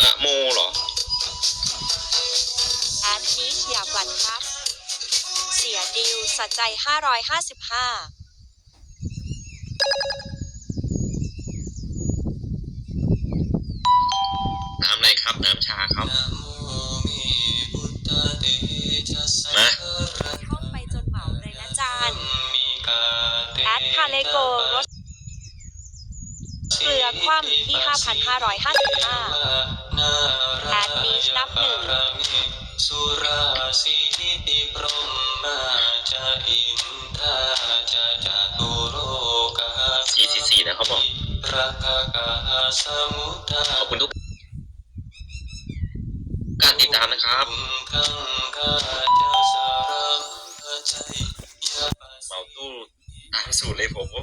นะโมเหรอ แอดนี้อยากหวันครับ เสียดิวสัจใจ 555 น้ำอะไรครับ น้ำชาครับ มาท่องไปจนเหมาเลยนะจานแอดคาเลโกรสเกลือคว่ำที่ 5,555 แอดบีชนับหนึ่งสุราสีติพรหมาจาอินทาจาจาตุโรกาสี่สี่สี่นะเขาบอกรักกาสมุทาขอบคุณทุกการติดตามนะครับคังคาจาสารังใจยาปัสเมาตู้ตามสูตรเลยผมว่า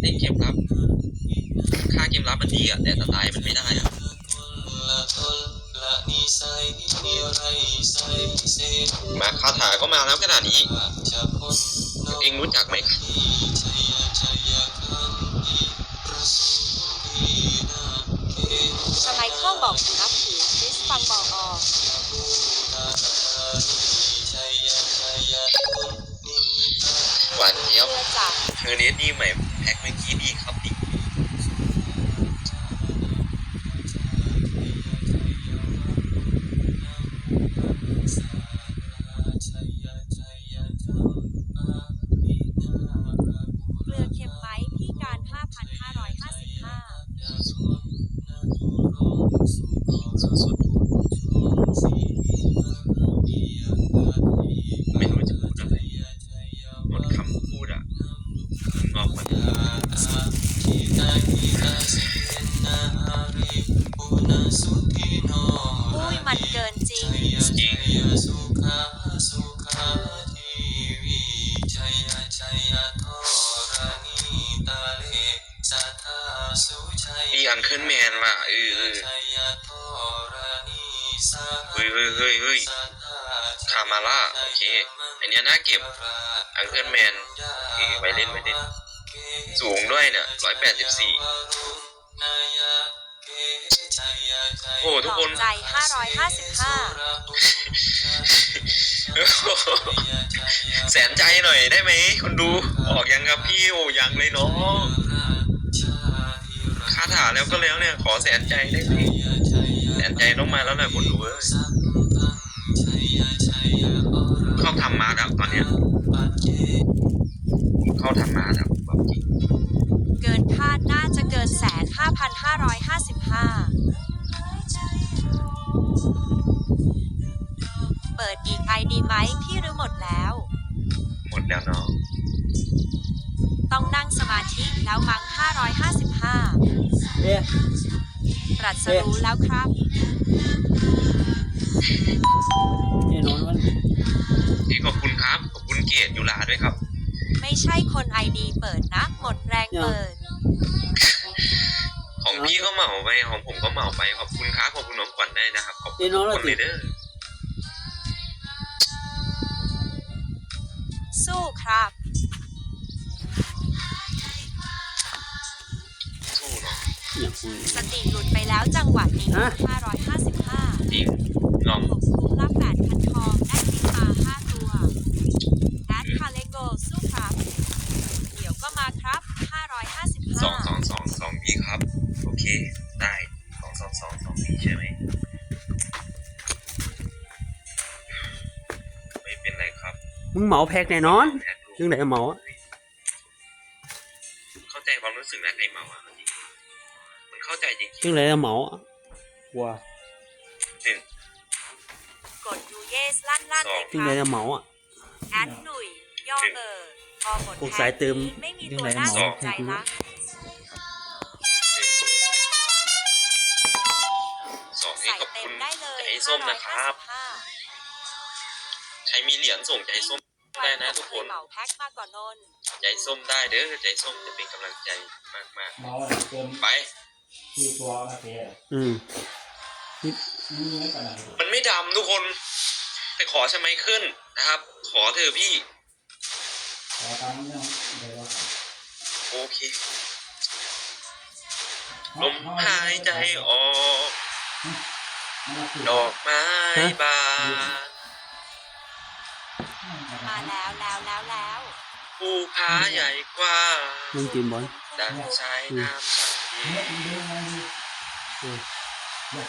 เล่นเกมรับค่าเกมรับมันดีอะแต่สไตล์มันไม่ได้อะละมาคาถาก็มาแล้วขนาดนี้ เองรู้จักไหม อเคอันเนี้ยน่าเก็บอังเคิลแมนโอเคไว้เล่นไว้เล่นสูงด้วยเนี่ยร้อยแปดสิบสี่โอ้ทุกหลคอนกใจ555แสนใจหน่อยได้ไหมคนดู ออกยังครับพี่โอ้ยังเลยเนาะคาถาแล้วก็แล้วเนี่ย ขอแสนใจได้ไหมแสนใจต้องมาแล้วแหละคนดูเอ้ยเข้าทำมาแล้วตอนเนี้ยเข้าทำมาแล้วแบบจริงเกินคาดน่าจะเกินแสน5,555เปิดอีกไอดีไหมพี่หรือหมดแล้ว หมดแล้วเนาะต้องนั่งสมาธิแล้วมั้ง555เอ๊ะตรัสรู้แล้วครับ แน่นอนว่าพี่ขอบคุณครับ ขอบคุณเกียรติยุลาด้วยครับ ไม่ใช่คนไอดีเปิดนะ หมดแรงเปิด ของพี่ก็เหมาไปของผมก็เหมาไป ขอบคุณครับ ขอบคุณน้องขวัญได้วยนะครับ ขอบคุณแน่นอนทุกว่าคนเลติยเด้อสู้ครับ สู้เนาะอย่างคุยสติหลุดไปแล้วจังหวะนี้ฮะ555จริง งอมผมคุ้มรับแปดพันทองได้คลิปมาห้าตัวแอดคาเลโกสู้ครับ เดี๋ยวก็มาครับสองสอง555สองสองพี่ครับ โอเค ได้สองสองสองสองพี่ใช่ไหมไม่เป็นไรครับ มึงเหมาแพ็กแน่นอนแพ็คลูกจึงไหนเหมาอะเข้าใจความรู้สึกนะไอ้เหมาอะจริงมันเข้าใจจริงจึงไหนเหมาอะว้า สลั่นลั่นเลยจึคงไหนรับเหมาอะแอดหนุ่ยย่อเบอร์พอหมดพวกแพ็สายเติมนี้ไม่มีตัวยังไงน่าหมสอนใจละสองนี่ใส่ขอบเต็คุมณได้เลยใจส้มนะครับ555ใครมีเหรียญส่งใจส้มได้นะทุกคน เหมาแพ็คมาก่อนนนท์ใจส้มได้เด้อใจส้มจะเป็นกำลังใจมากเมาอะไรเกินๆ ไปที่ตัวมาเทะอืม นี่ไม่ขนาดนี้มันไม่ดำทุกคน แต่ขอใช่ไหมขึ้นนะครับ ขอเธอพี่ต่อตามเรื่องเดี๋ยวเราโอเคลมหายใจออกดอกไม้บานมาแล้วแล้วแล้วแล้วภูผาใหญ่กว้างมึงกินบอลดังชายน้ำสักเย็นเอออา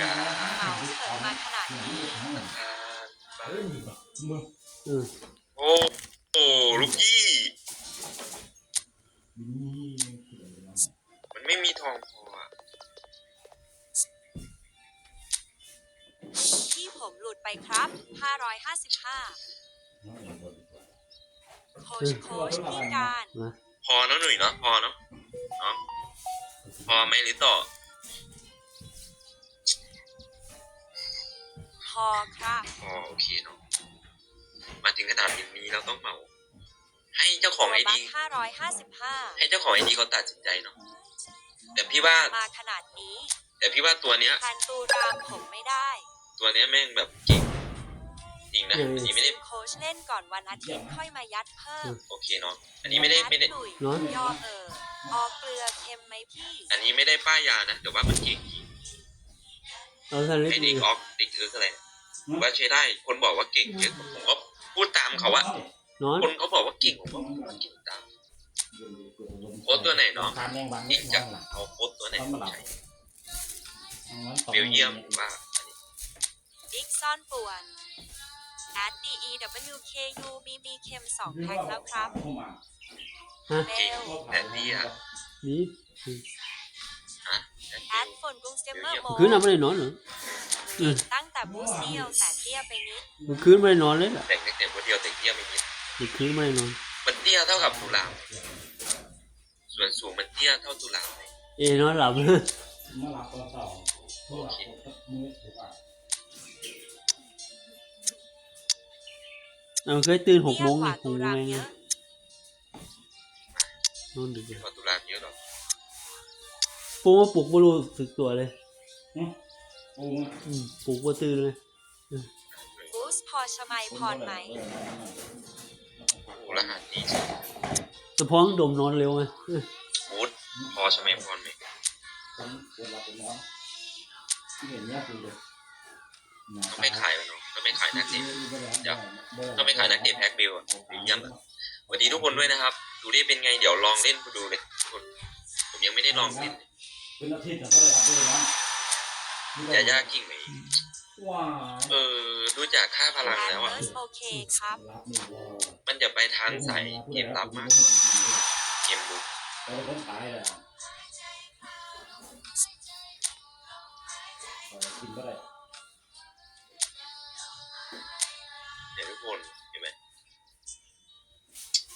กาศเมาเถิดมาขนาดนี้ ทานบานมือเออโอ้โอ้ลูกยี่นี่มันไม่มีทองพออะที่ผมหลุดไปครับ 555 โคชโคชพี่การมาพอเนอะหนุ่ยเนาะพอเนาะเนาะพอไหมหรือต่อ อครับพอโอเคเนาะมาถึงขนาดนี้เราต้องเหมา ให้เจ้าของไอบัดีค555ให้เจ้าของไอดีเขาตัดสินใจเนาะแต่พี่ว่ามาขนาดนี้ แต่พี่ว่าตัวเนี้ยแทนตูรามผมไม่ได้ ตัวเนี้ยแม่งแบบเก่งจริงนะอันนี้ไม่ได้โค้ชเล่นก่อนวันอาทิตย์ค่อยมายัดเพิ่มโอเคเนาะอันนี้ไม่ได้ไม่ได้ยัหนุ่ยน้อยย่อเออออกเกลือเค็มไหมพี่อันนี้ไม่ได้ป้ายยานะแต่ว่ามันเก่งจริงเอาทะเลไอเด็กออกเด็กเอออะไร ผมว่าใช้ได้ คนบอกว่าเก่งเยอะผมก็พูดตามเขาอะน้อยคนเขาบอกว่าเก่งผมก็พูดเก่งตามโค้ดตัวไหนเนาะทานแมงวันนี่จะเอาโค้ดตัวไหนมาใช้เบลเยียมผมว่าอันนี้บิ๊กซ่อนป่วน at d e w k u มีมีเค็มสองแพ็คแล้วครับฮะเบลแต่นี่อะนี่ฮะแอดฝนกรุงสเตมเมอร์โมคืนเอาไม่ได้นอนเหรอ อืม ตั้งแต่บูสเดียวแต่เตี้ยไปนิดมึงคืนไม่ได้นอนเลยล่ะแต่งแต่คนเดียวแต่เตี้ยไม่นิดมึงคืนไม่ได้นอน มันเตี้ยเท่ากับตุลามส่วนสูงมันเตี้ยเท่าตุลามไหมเอ้นอนหลับมาหลับตัวต่อเพื่อมือถือว่าเอาเคยตื่นหกโมงเตี้ยกว่าหตูกโมรางมเองเยอะนอนดึกเลยกว่าตุลามเยอะหรอปูมาปลุกไม่รู้สึกตัวเลย โอ้อืมปลุกว่าตื่นเลยบูสพอชมัยพรไหม โอ้โหรหัสดีจังแต่พอต้องดมนอนเร็วไงเออบูธพอใช่ไหมพรไหมผมเวลาเป็นน้องที่เห็นเนี่ยคือเลยต้องไม่ขายมันเนาะต้องไม่ขายนักเตะต้องไม่ขายนักเตะแพ็คบิลอะเบลเยียมอะสวัสดีทุกคนด้วยนะครับ ดูดิเป็นไงเดี๋ยวลองเล่นดูเลยทุกคนผมยังไม่ได้ลองเล่นเลยเป็นอาทิตย์ก็ได้รับด้วยนะ จะยากจริงไหมว้าเออดูจากค่าพลังแอนแล้วเนอะอร์สโอเคครับรับนี่ว่ามันจะไปทางใส่เกมรับมากกว่าเกมบุกแต่คนตายแล้วกินก็ได้เดี๋ยวทุกคนเห็นไหม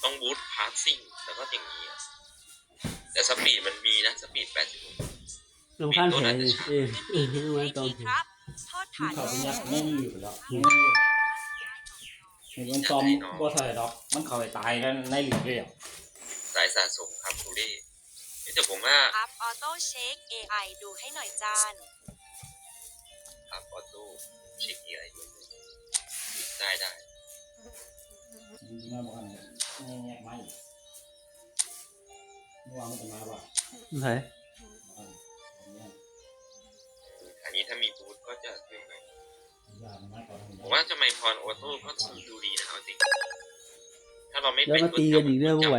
ต้องบูทพาสซิ่งแล้วก็อย่างนี้อะแต่สปีดมันมีนะ สปีด80 ลำคาญแผลเลยเออเออไว้ให้ตอนทีครับโทษฐานเขาเป็นยักษ์ไม่มีอยู่แล้วเห็นมันซอมบ่ใส่ดอก มันเข้าไปตายกันในหลีกเลยอะสายสะสมครับดูดิเอ้ยแต่ผมว่าอัพออโต้เช็ค AI ดูให้หน่อยจานครับออโต้เช็คอะไรด้วยได้ได้มาบอกกันแง่ๆไม่เมื่อวานมันจะมาบ่ะไหน ก็จะขึ้นไปยามันมาก่อนผมว่าจะไมพรออโต้ก็ดูดีนะครับจริงถ้าเราไม่แล้วเป็นมาตีกันอีกเรื่องไม่ไหว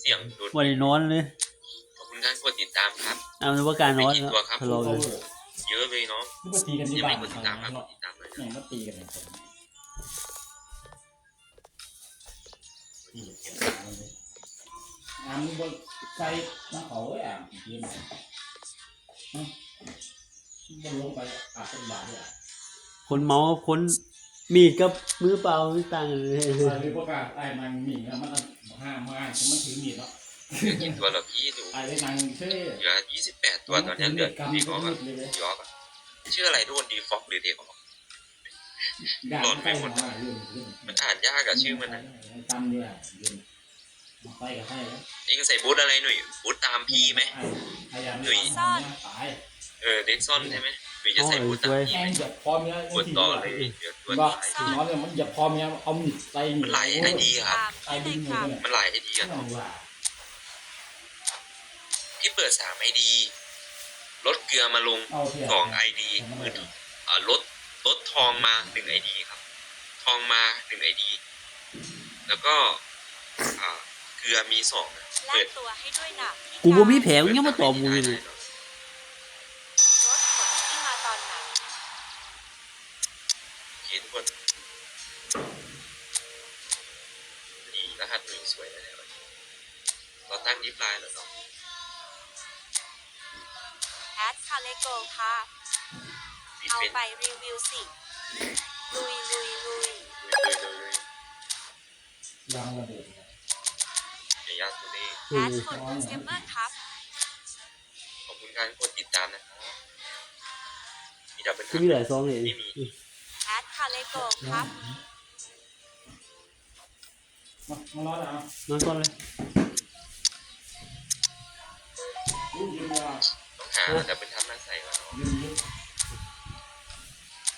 เสี่ยงโดนวันนี้นอนเลยขอบคุณท่านกดติดตามครับเอาเป็นว่าการนอนไม่กี่แล้วตัวครับทะเลาะเลยเยอะเลยเนาะนี่มาตีกันที่ยังบ้าไม่นกดติดตามครับกเนาะดติดตามเลยนี่มาตีกันเลยอ่ามึงบนใส่น้ำเขาไว้อะกิน บนลงไปอาจเป็นบาทเนี่ยคนเมาคนมีดกับมือเปล่าไม่ต่างกันเลยหรือประกาศไอ้มันมีนะมันห้ามมามันถือมีดแล้วกี่ตัวเหรอพี่ดูไอ้ได้นางเท่เหลือ28ตัวตอนนี้เหลือดีฟอกอะดีฟอกอะชื่ออะไรทุกคนดีฟอกหรือดีฟอกด่าใกล้มาเรื่องเรื่องมันอ่านยากอะชื่อมันนะตามเนี่ยเรื่องมาไปกับใครแล้วเองใส่บูทอะไรหน่อยบูทตามพี่ไหมพยายามตาย เออเด็กซ่อนใช่ไหมเมีจะใส่บูตอ๋อตาเลยแม่งเหยียบคอเมียกดต่อเลยเดี๋ยวตัวบ้าท้ายน้องเนี่ยมันเหยียบคอเมียเอามีดใส่หนีมันไหลไอดีครับตามที่ในครับมันไหลไอดีอะไม่ว่าที่เปิดสามไอดีลดเกลือมาลงเอาเถอะสองไอดีมืออ่าลดลดทองมาหนึ่งไอดีครับ ทองมาหนึ่งไอดีแล้วก็อ่าเกลือมีสองนะแลเปิกดตัวให้ด้วยนะพี่กูบ่มีกาแผลมึงยังมาตอบกูอยู่นี่ รถขนที่มาตอนไหน โอเคทุกคนดีรหัสหนึ่งสวยนะเนี่ยเรา ตั้งยิปไลน์แล้วเนาะแอดคาเลโกค่ะดีเอาเฟนไปรีวิวสิ ลุยลุยลุยเลยเลยเลยยางระเบิดเดี๋ยวยาตัวนี้แอดคนดูเกมเมอร์ครับ ขอบคุณการกดติดตามนะครับมีดับเบิลคือมีหลายซองเลยไม่มีแอดคาเลโกครับ มามานอนอะ นอนก่อนเลย ต้องหาดับเบิลทับมาใส่ก่อนเนาะยืมยืม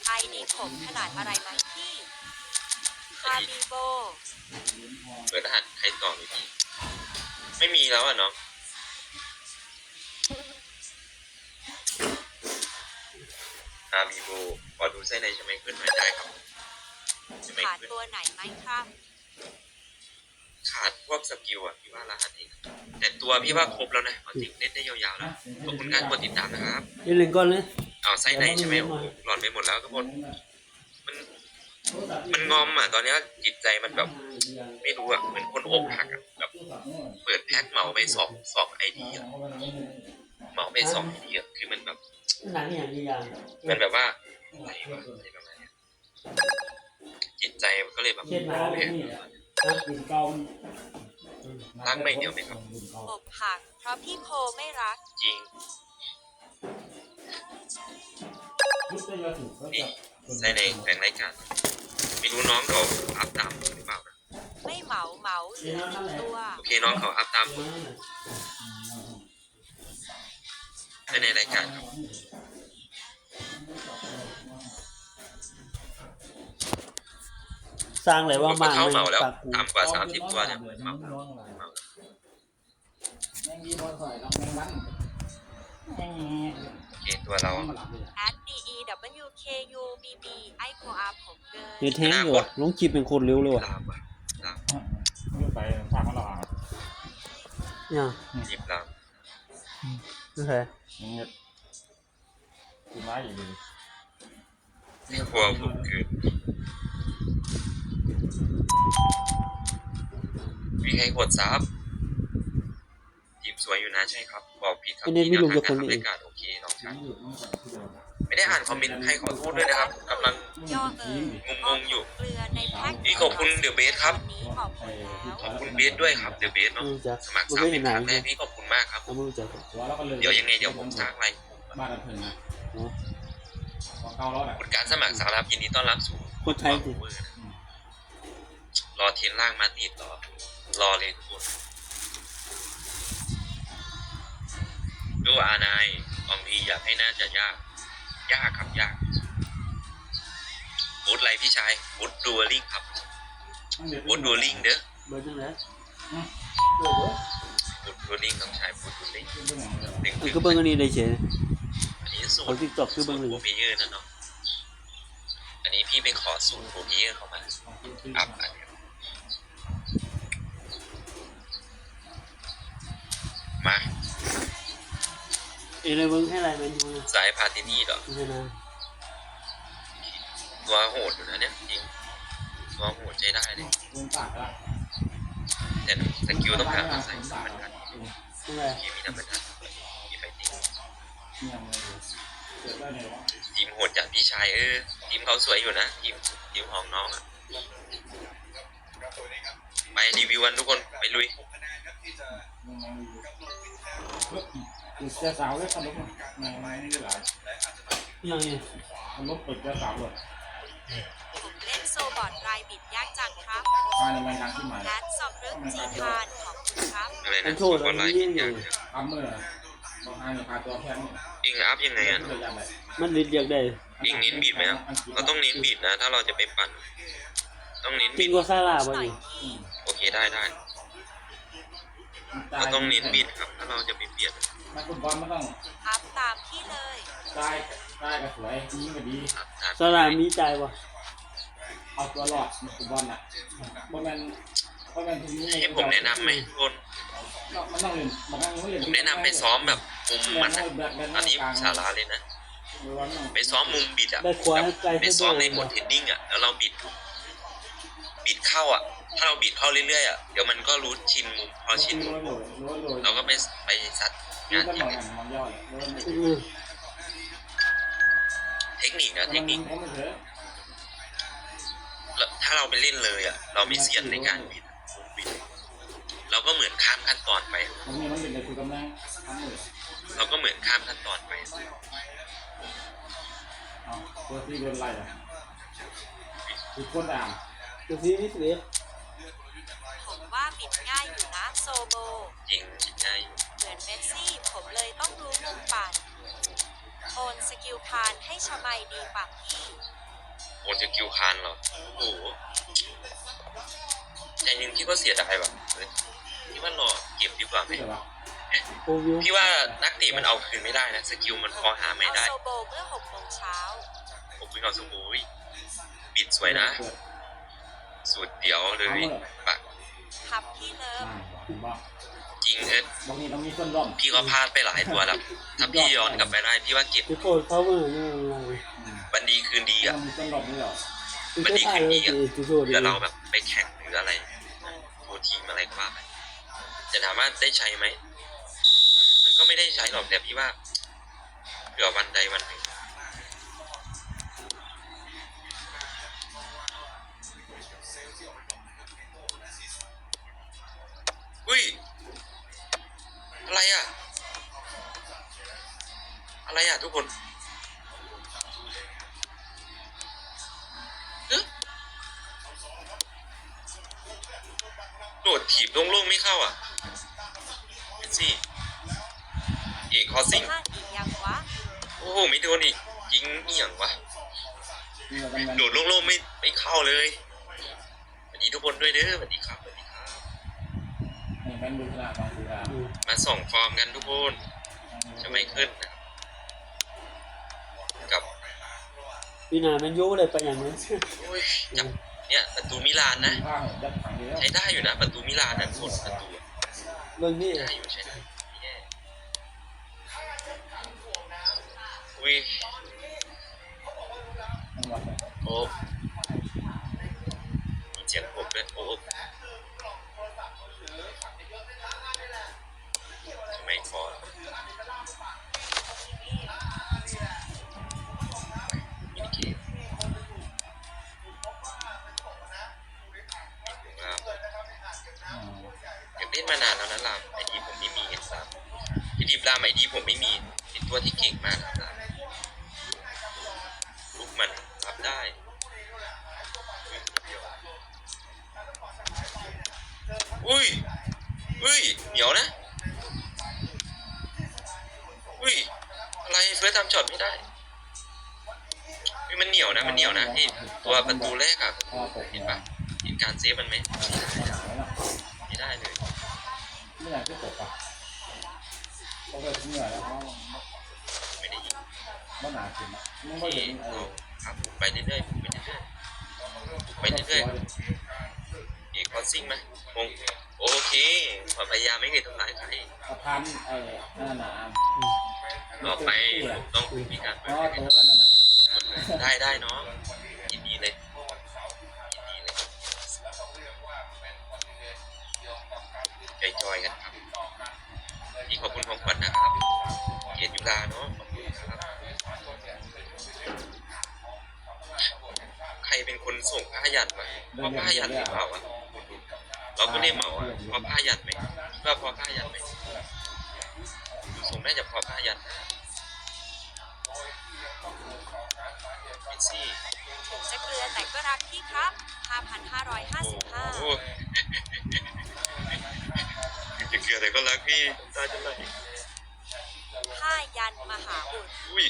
ไอดีผมขนาดอะไรไหมพี่คาบิโบเปิดรหัสใครต่อไม่มีไม่มีแล้วอะเนาะอาบีโบขอดูเส้นในใช่ไหมขึ้นหน่อยได้ครับใช่ไหมขาดขึ้นตัวไหนไหมครับ ขาดพวกสกิลอะพี่ว่ารหัสเองแต่ตัวพี่ว่าครบแล้วนะเอาจริงเล่นได้ยาวๆแล้วขอบคุณการกดติดตามนะครับเล่นเล่นก่อนเลยเอาไส้ในใช่ไหมโอ้โหหลอนไปหมดแล้วทุกคนมันมันงอมอะตอนเนี้ยจิตใจมันแบบ ไม่รู้อะเหมือนคนอกหักอะแบบเปิดแพ็คเหมาไปสองสองไอดีอะเหมาไปสองไอดีอะคือมันแบบหนังอย่างอย่างมันแบบว่าอะไรวะอะไรประมาณเนี้ยจิตใจมันก็เลยแบบเช่นน้ำแข็งนี่แหมเก่าอกหักเพราะพี่โคไม่รัก จริงยึดได้ยาถูกก็จะไส้ในแบ่งรายการไม่รู้น้องเขาอัพตามหรือเปล่านะไม่เหมาเหมาเหลือหนึ่งตัวโอเคน้องเขาอัพตามไส้ในรายการครับ สร้างอะไรว่าผมก็มากเข้าเหมาแล้วปากกูต่ำกว่าสามสิบตัวเนี่ยเหมาแมงยีบอลใส่ลำแมงวันแมงโอเคตัวเรามันหลับเลยแอด D E W K U B B ไอโคอาผมเกินเน็ตแห้งอยู่อะลงคลิปเป็นโคตรเร็วเลยว่ะลามอะลามยืมไปทางมันหลับเนี่ยหยิบลามนั่นแหละเงียบกินไว้อยู่ดีนี่ครัวผมคือ มีใครกดซับทีมสวยอยู่นะใช่ครับ บอกผิดครับไอ้เน็ตไม่ลงกับคนนี้นี้ กาศโอเคน้องชายอยู่ต้องใส่ที่เดิมไม่ได้อ่านคอมเมนต์ใครขอโทษด้วยนะครับกำลังย่อเอ่ยงงๆอยู่ เกลือในแพ็คนี่ขอบคุณเดอะเบสครับวันนี้ออกหมดแล้วขอบคุณเบสด้วยครับเดอะเบสไม่เนาะรู้จักสมัครไม่ซับเคยเป็เห็นนหคนังรั้งแรกพี่ขอบคุณมากครับเราไม่รู้จักหัวแล้วก็เลยเดี๋ยวยังไงเดี๋ยวผมสร้างอะไรบ้านกันเพิ่นนะของเก่าแล้วแหละคุณการสมัครสารับยินดีต้อนรับสู่คนไทยสิ เวอร์นะ รอเทรนล่างมาติดต่อรอเลยทุกคนดูอานายบางทีอยากให้น่าจะยาก ยากครับยากบูธอะไรพี่ชายบูธดูลิงครับบูธดูลิงเด้อเบอร์จังไงบูธดูลิงน้องชายบูธดูลิงเด็กเออก็เบิ่งอันนี้ได้เฉยอันนี้สูเขาตรติ๊กต็อกคือสูเบิ่ตงรเลยโปรเพเยอร์นะเนาะอันนี้พี่ไปขอสูตรโปรเพเยอร์เขามาอัพอันเนี้ มาเอ้ยเลยเบิ่งให้อะไรมันดูนะสายพาตินี่เหรอไม่ใช่นะตัวโหดอยู่นะเนี่ยจริงตัวโหดใช้ได้เลยเงินปากละแต่สกิลต้องหามาใส่สามพันทันนั่นแหละทีมมีธรรมดามีไฟติ้งเนี่ยเลยเกิดได้ไงวะทีมโหดจากพี่ชายเออทีมเขาสวยอยู่นะทีมทีมของน้องอะไปรีวิวกันทุกคนไปลุย คือเจ้าสาวเลยขนมไม่ไม่นี่ได้หลายยังไงขนมเปิดเจ้าสาวเลยผมเล่นโซบอร์ดรายบิดยากจังครับภายในแมงทางที่หมายแอดสอบเรื่องจีคานของคุณครับอะไรมันะนโทษคอันนไลนี้น์ยิ่กิงนอยู่อย่างทำเมื่อบอกให้พาตัวแพงเองอัพยังไงอะตัวอย่างไรมันดิดอยากได้เองเน้นบีดไหมครับเราต้องเน้นบีดนะ ถ้าเราจะไปปั่น ต้องเน้นจริบีงดกว่าซาร่าบ่หน่อยนี่พี่โอเคได้ได้ เราต้องเน้นบีดครับ ถ้าเราจะไปเปลี่ยนนักฟุตบอลมันต้องอัพตามพี่เลย ได้ได้ก็สวยยิงก็ดี ครับตามซาร่ามีใจบ่เอาตัวรอดนักฟุตบอลอะบ่แม่นบ่แม่นทีนี้ให้ผมแนะนำไหมทุกคนมันต้องเล่นบางครั้งมันเล่นผมแนะนำไปซ้อมแบบมุมมันนะอันนี้สาระเลยนะ ไปซ้อมมุมบิดอะได้ขวาไกลไปซ้อมในโหมดเทรนนิ่งอะแล้วเราบิด บิดเข้าอะ ถ้าเราบิดเข้าเรื่อยๆอะเดี๋ยวมันก็รู้ชินมุมพอชินมุมเราก็ไปไปซัดงานจริงเลยอือเทคนิคนะเทคนิคแล้วถ้าเราไปเล่นเลยอะ เราไม่เซียนในการบิดมุมบิดเราก็เหมือนข้ามขั้นตอนไปมันมีมันเป็นเลยคือกำลังทำมือเราก็เหมือนข้ามขั้นตอนไปเอาตัวที่โดนไล่อะคือคนด่าตัวซีวิสเวฟ ผมว่าบิดง่ายอยู่นะโซโบจริงบิดง่ายอยู่เหมือนเมสซี่ผมเลยต้องรู้มุมปั่นโอนสกิลพานให้ชมัยดีปากพี่ โอนจะคิวคานเหรอโอ้โหใจหนึงพี่ก็เสียดายแบบเฮ้ยพี่ว่ารอเก็บดีกว่าไหมที่แบบว่าโอวิวพี่ว่านักเตะมันเอาคืนไม่ได้นะ สกิลมันพอหาไม่เอาได้โซโบเมื่อ6โมงเช้า ผมวิ่งเอาสมูยบิดสวยนะสูตรเดียวเลยปะ ครับพี่เลิฟบ้าจริงเอ็ดบางทีต้องมีคนร่อมพี่ก็พลาดไปหลายตัวแล้วถ้าพี่ย้อนกลับไปได้พี่ว่าเก็บทุกคนเขาเมื่อนี่อะไรวันดีคืนดีต้ออะงมีคนร่อมนี่หรอมันก็ถ่ายเลยสิทุกคนเดี๋ยวเราแบบไปแข่งหรืออะไรโทรทีมอะไรก็ว่าไปจะถามว่าได้ใช้ไหมมันก็ไม่ได้ใช้หรอกแต่พี่ว่าเผื่อวันใดวันหนึ่ง อุ้ย อะไรอะ อะไรอะทุกคนเอ๊ะโดดถีบโล่งๆไม่เข้าอะเห็นสิเอกคอซิงพลาดอีกยังวะโอ้โหไม่โดนอีกยิงเอี่ยงวะนี่เรากำลังโดดโล่งๆไม่ไม่เข้าเลยสวัสดีทุกคนด้วยเด้อสวัสดี มาส่องฟอร์มกันทุกคนจะไม่ขึ้นนะกับปีหน้ามันโยเลยไปอย่างนั้นโอ้ยจับเนี่ยประตูมิลานนะข้างยัดถังเดียวใช้ได้อยู่นะ ประตูมิลานนะทุกคนประตูเรื่องนี้ได้อยู่ใช้ได้ไม่แย่อุ้ยทั้งวันเลยโอ้ ไปเหนื่อยแล้วเขาไม่ได้ยิงไม่หนาขึ้นอะไม่ค่อยที่เห็นเอเอาอครับผมไปเรื่อยๆผมไปเรื่อยๆไปเรื่อยๆอีกคอสซิ่งไหมงงโอเคความพยายามไม่เคยทำร้ายใครสะพานไอ้นั่นน่ะต่อไปต้องมีการอ๋อโตกันนั่นน่ะได้ได้เนาะ เกียรติยุลาเนาะขอบคุณครับ ใครเป็นคนส่งผ้ายันมาเพราะผ้ายันหรือเปล่าวะเราก็ได้เหมาอะเพราะผ้ายันไหมคิดว่าเพราะผ้ายันไหมดูส่งน่าจะเพราะผ้ายันนะเมสซี่ถึงจะเกลือแต่ก็รักพี่ครับโอ้5,555โหถึงจะเกลือแต่ก็รักพี่ตาจะไหลผ้ายันมหาอุดอุ้ย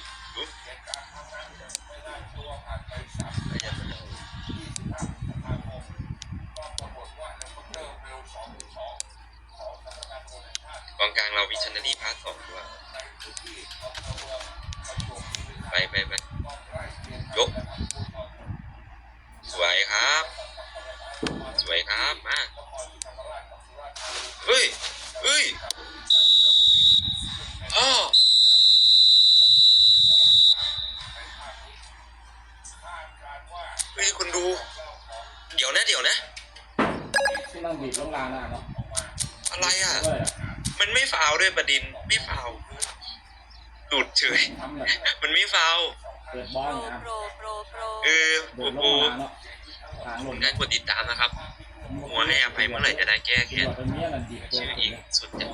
กองกลางเราวิชันนารีพาร์ทสองตัวไปไปไปยก สวยครับ ที่นั่งบีบลงลานน่ะเนาะอะไรอะ ด้วยอะมันไม่ฟาวด้วยประดินไม่ฟาวดูดเฉย ทำแบบมันไม่ฟาวเปิดบอโปลรนะโปรโปรโปรเออโดโอ้ดลโหงมาเนาะทางลคุงณได้กดติดตามนะครับ หัวให้อภัยเมื่อไหร่จะได้แก้คือแค้นว่าเป็นเนี้ยนั่นดีตัวชื่ออีกสุดจะ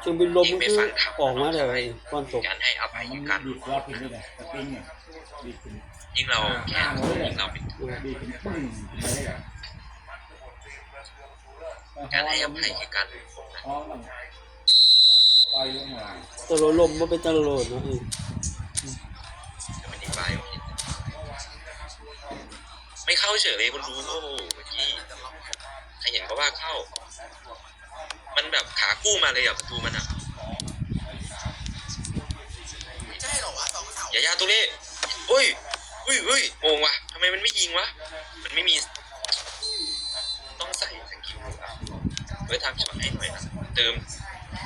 เครื่องบินลมมันคือออกมาเลยก่อนตกการให้อภัยมันกัน บีบรอบขึ้นด้วยเนี่ยสปริงเนี่ยบีบขึ้นยิ่งเราแค้นยิ่งเราเป็นบีบขึ้นปึ้งขึ้นไปเลยอะ การให้อภัยคือการท้องมันปล่อยลงมาตะโลลมมันเป็นตะโลเนาะเออจะมันอธิบายว่าไม่เข้าเฉยเลยคุณรู้โอ้โหเมื่อกี้ใครเห็นก็ว่าเข้า มันแบบขาคู่มาเลยอะประตูมันอะอย่าย่าตัวนี้เฮ้ยเฮ้ยเฮ้ยงงว่ะทำไมมันไม่ยิงวะ มันไม่มี ต้องใส่สกิลอะ ไว้ทำช็อตให้หน่อยนะเติม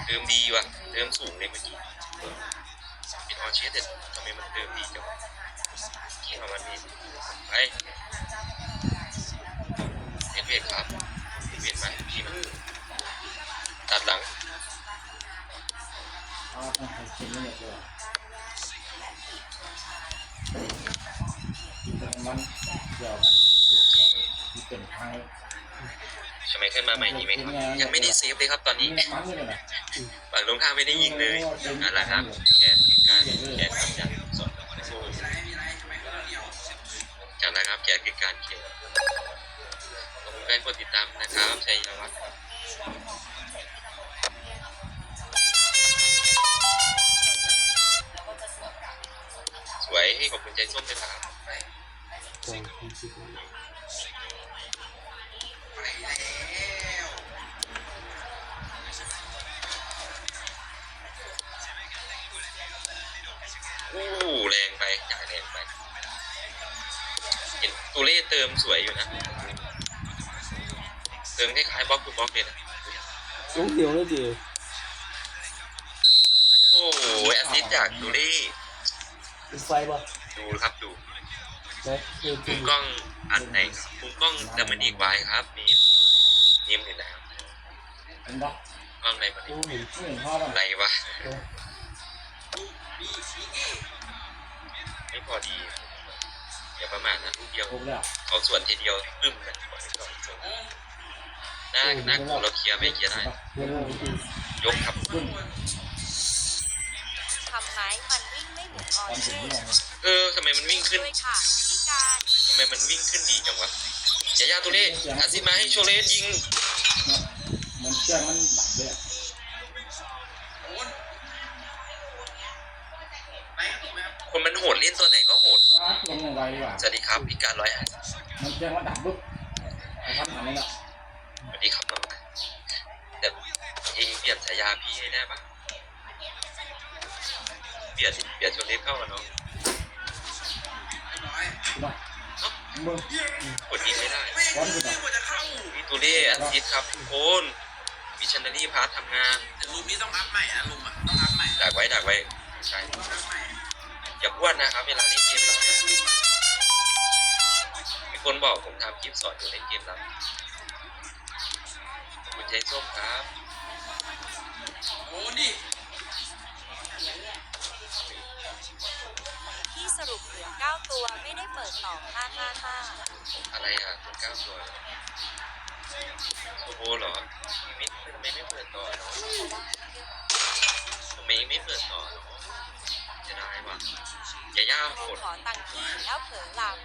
เติมดีว่ะเติมสูงเลยเมื่อกี้เป็นออเชียแต่ทำไมมันเติมดีจังวะเกี่ยวมันนี่ไปเอ็ดเวทครับเอ็ดเวทมาพี่มันตัดหลังเอาต้องใส่ชิ้นนี้เลยมันเดี๋ยวนะที่เป็นทา งใช่ไหมขึ้นมาใหม่นี้ไหมครับ ยังไม่ได้เซฟเลยครับตอนนี้นี่มันเลยนะฝั่งตรงข้ามไม่ได้ยิงเลยนั่นแหละครับแกนคือการแกนทำอย่างสดสู้จำนะครับแกนคือการเขียนขอบคุณใครกดติดตามนะครับชัยวัฒน์สวยขอบคุณใจส้มด้วยครับ แรงไปจ่ายแรงไป เห็นตูเล่เติมสวยอยู่นะ เติมคล้ายๆบล็อกคูบล็อกเลยนะลงเดียวเลยดิโอ้โหแอสซิสต์จากตูเล่มีไฟป่ะดูครับดูได้เดินมุถึมงกล้องอันไหนครับมุมกล้องแต่มันอีกไว้ครับ มีนิ่มเห็นไหมครับเห็นปะกล้องในมันโอ้เห็นไม่เห็นพ่อหรอกอะไรวะ เออไม่พอดีอย่าประมาทนะลูกเดียวถูกแล้วเขาส่วนทีเดียวปึ้มกันหน้าหน้ากูเราเคลียร์ไม่เคลียร์ได้เดินเลยดิยกครับขึ้นทำไมมันวิ่งไม่เหมือนออตอนถึเช่งนี่เออทำไมมันวิ่งขึ้นด้วยค่ะพี่การทำไมมันวิ่งขึ้นดีจังวะยายาตัวนี้อาซิมาให้โชเลสยิง มันเครื่องมันดับเลยอะ คนมันโหดเล่นตัวไหนก็โหดอะลงยังไงดีกว่าสวัสดีครับพี่การร้อยห้ามันเครื่องมันดับปุ๊บเอาทำอันนี้ละสวัสดีครับน้องแต่เองเปลี่ยนฉายาพี่ให้ได้ปะเปลี่ยนเปลี่ยนโชเลสเข้ามาเนาะถูกปะมึงกดยิงไม่ได้ร้อนขึ้นปะพี่ตูเล่อาซิสครับทุกคนมิชันนารีพาร์ททำงานลุมนี้ต้องอัพใหม่นะลุมอะต้องอัพใหม่ดักไว้ดักไว้ใช่ต้องอัพใหม่ อย่าอ้วนนะครับ เวลาเล่นเกมรับนะมีคนบอกผมทำคลิปสอนอยู่เล่นเกมรับขอบคุณใจส้มครับโอ้นี่ที่สรุปเหลือ9ตัวไม่ได้เปิดต่อ555อะไรอะตัวเก้าตัวโซโบเหรอไม่ทำไมไม่เปิดต่อเนาะทำไมไม่เปิดต่อ อย่าย่าโหดขอตังค์พี่แล้วเผลอหลับ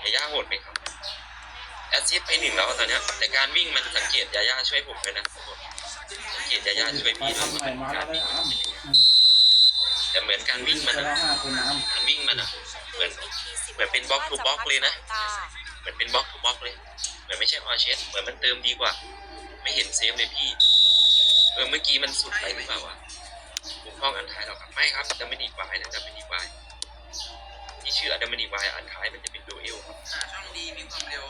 อย่าย่าโหดไหมครับแอสซิสต์ไปหนึ่งแล้วตอนเนี้ยแต่การวิ่งมันสังเกตยาย่าช่วยผมเลยนะเกียรติยาช่วยไปพี่ทำใหม่มาแล้วได้อ้ำแต่เหมือนการวิ่งมันไปอะแล้วห้าคนน้การวิ่งมันอะเหมือนเหมือนเป็นบล็อกทูบล็อกเลยนะเหมือนเป็นบล็อกทูบล็อกเลยเหมือนไม่ใช่ออเชสเหมือนมันเติมดีกว่า ไม่เห็นเซฟเลยพี่เออเมื่อกี้มันสุดไปหรือเปล่าวะ ผมพ้องอันท้ายหรอครับไม่ครับดัมเบลิกวายนะดัมเบลิกวายที่ชื่อดัมเบลิกวายอันท้ายมันจะเป็นดูเอลครับช่องดีมีความเร็ว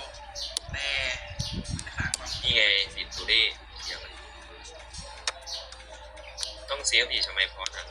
แต่ขาดความนี่ไงติดตูเด้เดี๋ยวมันต้องเซฟดีทำไมพอนะ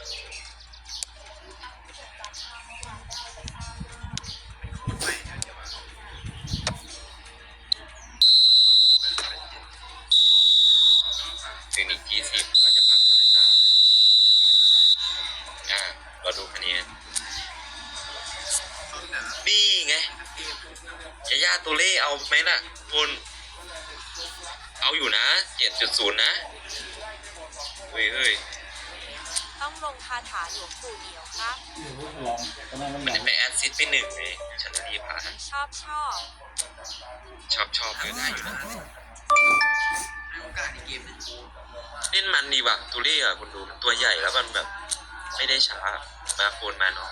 อบชอบชอบชอบเลยได้อยู่นะให้โอกาสในเกมหนึงเล่นมันดีว่ะตูเล่อะคุณดูมันตัวใหญ่แล้วมันแบบ ไม่ได้ช้ามาโคนมาเนาะ